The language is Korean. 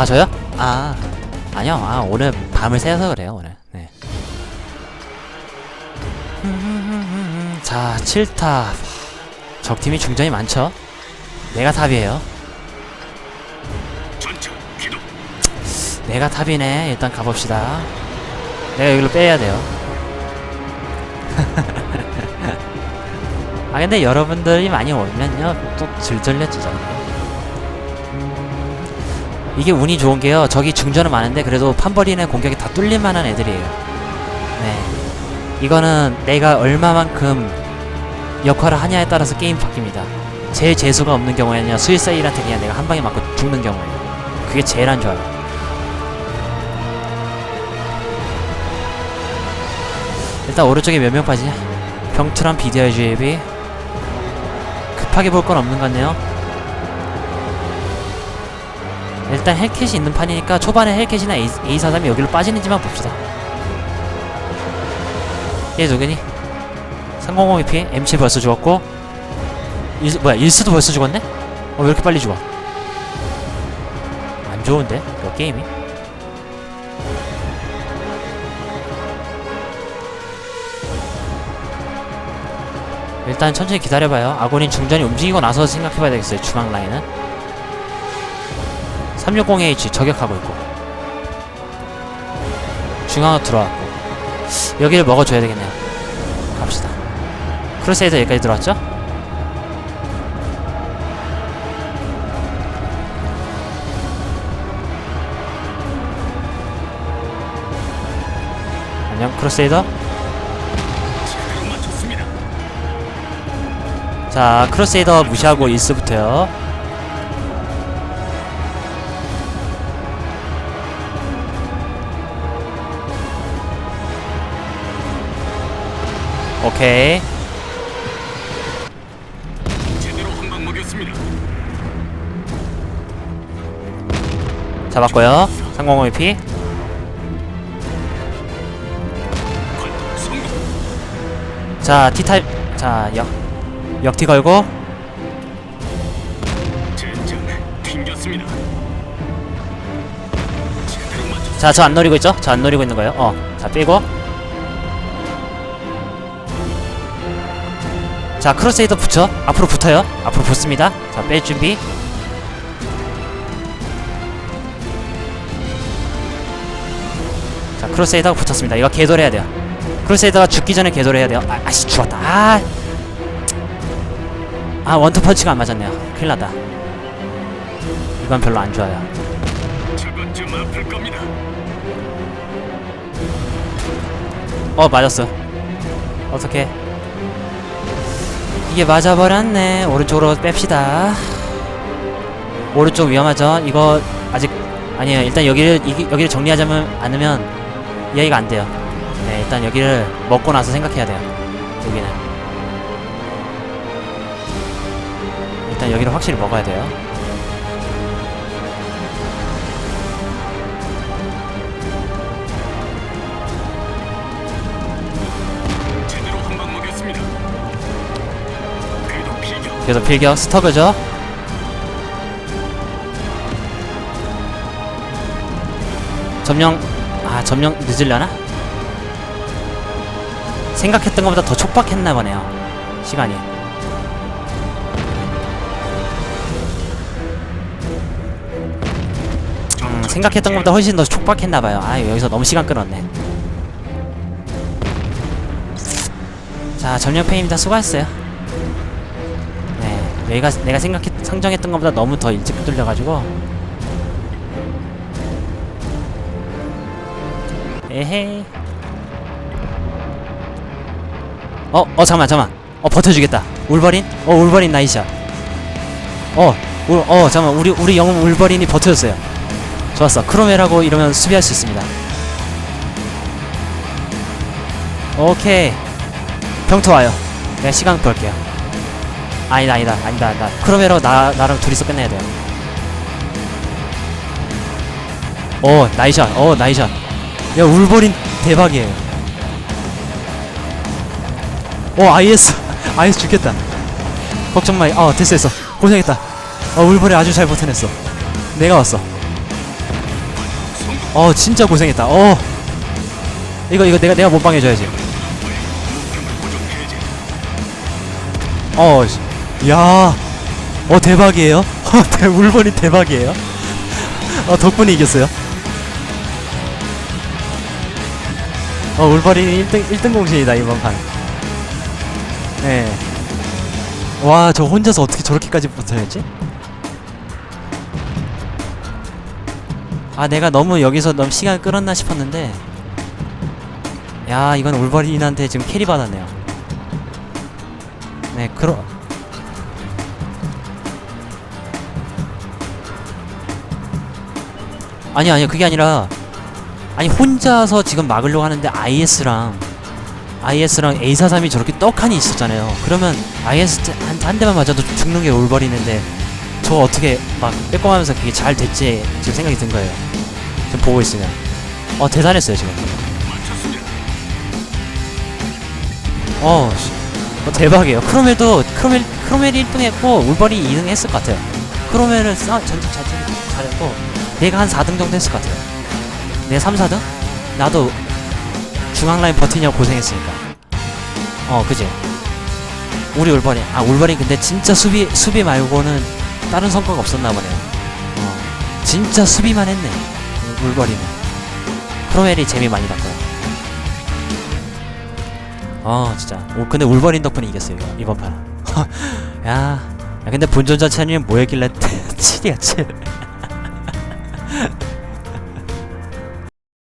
아 저요? 아 아니요. 아 오늘 밤을 새서 그래요 오늘 네. 자 7탑 적팀이 중전이 많죠? 내가 탑이에요. 내가 탑이네. 일단 가봅시다. 내가 여기로 빼야 돼요. 아 근데 여러분들이 많이 오면요. 또 질질렸죠 이게 운이 좋은 게요. 저기 중전은 많은데 그래도 판버리는 공격이 다 뚫릴 만한 애들이에요. 네. 이거는 내가 얼마만큼 역할을 하냐에 따라서 게임 바뀝니다. 제일 재수가 없는 경우에는요. 스위사일한테 그냥 내가 한 방에 맞고 죽는 경우에요. 그게 제일 안 좋아요. 일단 오른쪽에 몇 명 빠지냐? 병트랑 비디오 주입이 급하게 볼 건 없는 것 같네요. 일단 헬켓이 있는 판이니까 초반에 헬켓이나 A, A43이 여기로 빠지는지만 봅시다. 얘 누구니? 300EP MC 벌써 죽었고 일, 뭐야 일스도 벌써 죽었네? 어 왜 이렇게 빨리 죽어? 안 좋은데? 이거 게임이? 일단 천천히 기다려봐요. 아군인 중전이 움직이고 나서 생각해봐야 되겠어요. 중앙 라인은 360H 저격하고 있고 중앙으로 들어왔고 여기를 먹어줘야 되겠네요. 갑시다. 크루세이더 여기까지 들어왔죠? 안녕 크루세이더. 자 크루세이더 무시하고 일스부터요 오케이 제대로 한방 먹였습니다. 잡았고요 305EP 관통 성공. 자 T타입 자역 역티 걸고. 자 저 안 노리고 있죠? 저 안 노리고 있는 거예요 어 자 빼고 자 크루세이더 붙여. 앞으로 붙어요. 앞으로 붙습니다. 자 뺄 준비. 자 크루세이더가 붙었습니다. 이거 개돌 해야 돼요. 크루세이더가 죽기 전에 개돌 해야 돼요. 아, 아씨 죽었다. 아, 아 원투 펀치가 안 맞았네요. 큰일 났다. 이건 별로 안 좋아요. 어 맞았어. 어떻게 이게 맞아버렸네. 오른쪽으로 뺍시다. 오른쪽 위험하죠? 이거 아직 아니에요. 일단 여기를 이, 여기를 정리하자면 않으면 이해가 안 돼요. 네 일단 여기를 먹고 나서 생각해야 돼요. 여기는. 일단 여기를 확실히 먹어야 돼요 그래서 필격 스터그죠? 점령 아 점령 늦으려나? 생각했던 것보다 더 촉박했나 보네요 시간이. 음, 생각했던 것보다 훨씬 더 촉박했나 봐요. 아 여기서 너무 시간 끌었네. 자 점령 페입니다 수고하셨어요 네, 내가 생각했 상정했던 것보다 너무 더 일찍 뚫려가지고 에헤이. 어, 어 잠만 잠만. 어 버텨주겠다. 울버린? 어 울버린 나이샷. 어, 울, 어 잠만 우리 우리 영웅 울버린이 버텨줬어요. 좋았어. 크로멜하고 이러면 수비할 수 있습니다. 오케이. 병터 와요. 내가 시간 벌게요. 아니다 아니다 아니다 아니다. 크로메로 나 나랑 둘이서 끝내야 돼요. 오 나이샷. 오 나이샷. 야 울버린 대박이에요. 오 IS IS 죽겠다. 걱정 마 어 됐어 됐어. 고생했다. 어 울버린 아주 잘 버텨냈어. 내가 왔어. 어 진짜 고생했다. 어 이거 이거 내가 내가 몸빵 해줘야지. 어, 씨. 야, 어 대박이에요. 어, 대, 울버린 대박이에요. 어 덕분에 이겼어요. 어 울버린이 1등 1등 공신이다 이번 판. 네. 와, 저 혼자서 어떻게 저렇게까지 붙어야지? 아, 내가 너무 여기서 너무 시간 끌었나 싶었는데. 야, 이건 울버린한테 지금 캐리 받았네요. 네, 그러. 아니 아니 그게 아니라 아니 혼자서 지금 막으려고 하는데 IS랑 IS랑 A43이 저렇게 떡하니 있었잖아요. 그러면 IS 한, 한 대만 맞아도 죽는 게 올버리는데 저 어떻게 막 빼꼼하면서 그게 잘 됐지 지금 생각이 든 거예요. 지금 보고 있으면 어 대단했어요 지금. 어, 씨. 어, 대박이에요. 크로멜도 크로멜 크로멜이 1등 했고 울버리 2등 했을 것 같아요. 크로멜은 싸 전투 자체를 잘했고 내가 한 4등 정도 했을 것 같아요. 내가 3, 4등? 나도 중앙 라인 버티냐고 고생했으니까. 어, 그지. 우리 울버리. 아, 울버리 근데 진짜 수비 수비 말고는 다른 성과가 없었나 보네요. 어, 진짜 수비만 했네. 울- 울버리는. 크로멜이 재미 많이 봤고요. 어 진짜 오, 근데 울버린 덕분에 이겼어요 이번 판 야, 야 근데 본전 자체는 뭐였길래 7이야 7